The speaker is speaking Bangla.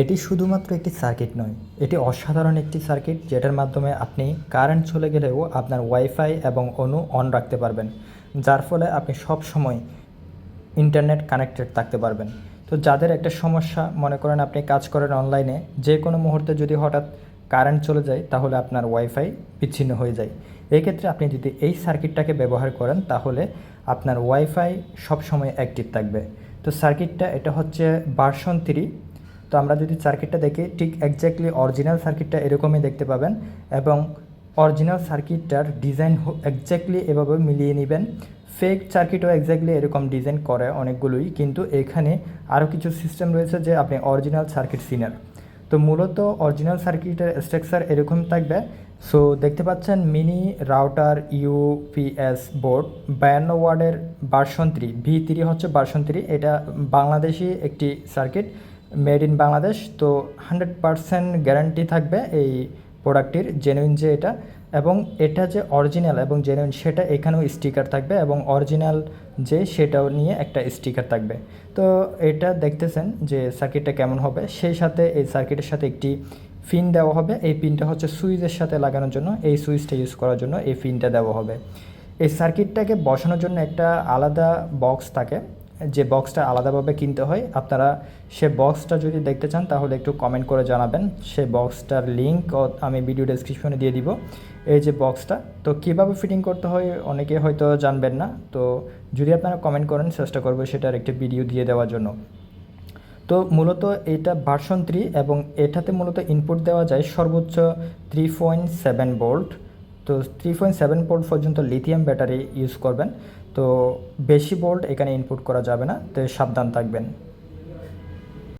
এটি শুধুমাত্র একটি সার্কিট নয়, এটি অসাধারণ একটি সার্কিট যেটার মাধ্যমে আপনি কারেন্ট চলে গেলেও আপনার ওয়াইফাই এবং অনু অন রাখতে পারবেন, যার ফলে আপনি সব সময় ইন্টারনেট কানেক্টেড থাকতে পারবেন। তো যাদের একটা সমস্যা, মনে করেন আপনি কাজ করেন অনলাইনে, যে কোনো মুহূর্তে যদি হঠাৎ কারেন্ট চলে যায়, তাহলে আপনার ওয়াইফাই বিচ্ছিন্ন হয়ে যায়। এক্ষেত্রে আপনি যদি এই সার্কিটটাকে ব্যবহার করেন, তাহলে আপনার ওয়াইফাই সবসময় অ্যাক্টিভ থাকবে। তো সার্কিটটা, এটা হচ্ছে ভার্সন থ্রি তো আমরা যদি সার্কিটটা দেখি, ঠিক এক্স্যাক্টলি অরিজিনাল সার্কিটটা এরকমই দেখতে পাবেন এবং অরিজিনাল সার্কিটটার ডিজাইন এক্স্যাক্টলি এভাবে মিলিয়ে নেবেন। ফেক সার্কিটও এক্স্যাক্টলি এরকম ডিজাইন করে অনেকগুলোই, কিন্তু এখানে আরও কিছু সিস্টেম রয়েছে যে আপনি অরিজিনাল সার্কিট সিনার তো মূলত অরিজিনাল সার্কিটের স্ট্রাকচার এরকম থাকবে। সো দেখতে পাচ্ছেন মিনি রাউটার ইউপিএস বোর্ড বায়ান্ন ওয়ার্ডের ভার্সন থ্রি ভি হচ্ছে ভার্সন থ্রি এটা বাংলাদেশি একটি সার্কিট মেড ইন বাংলাদেশ, তো হান্ড্রেড পারসেন্ট গ্যারান্টি থাকবে এই প্রোডাক্টটির জেনুইন যে এটা, এবং এটা যে অরিজিনাল এবং জেনুইন সেটা এখানেও স্টিকার থাকবে এবং অরিজিনাল যে সেটাও নিয়ে একটা স্টিকার থাকবে। তো এটা দেখতেছেন যে সার্কিটটা কেমন হবে। সেই সাথে এই সার্কিটের সাথে একটি ফিন দেওয়া হবে। এই পিনটা হচ্ছে সুইচের সাথে লাগানোর জন্য, এই সুইচটা ইউজ করার জন্য এই ফিনটা দেওয়া হবে। এই সার্কিটটাকে বসানোর জন্য একটা আলাদা বক্স থাকে। যে বক্সটা আলাদাভাবে কিনতে হয়, আপনারা সে বক্সটা যদি দেখতে চান, তাহলে একটু কমেন্ট করে জানাবেন। সে বক্সটার লিঙ্ক আমি ভিডিও ডেসক্রিপশনে দিয়ে দিব। এই যে বক্সটা তো কীভাবে ফিটিং করতে হয়, অনেকে হয়তো জানবেন না। তো যদি আপনারা কমেন্ট করেন, চেষ্টা করব সেটার একটি ভিডিও দিয়ে দেওয়ার জন্য। তো মূলত এটা ভার্সন থ্রি এবং এটাতে মূলত ইনপুট দেওয়া যায় সর্বোচ্চ থ্রি পয়েন্ট সেভেন ভোল্ট তো থ্রি পয়েন্ট সেভেন ভোল্ট পর্যন্ত লিথিয়াম ব্যাটারি ইউজ করবেন। তো বেশি ভোল্ট এখানে ইনপুট করা যাবে না, তো সাবধান থাকবেন।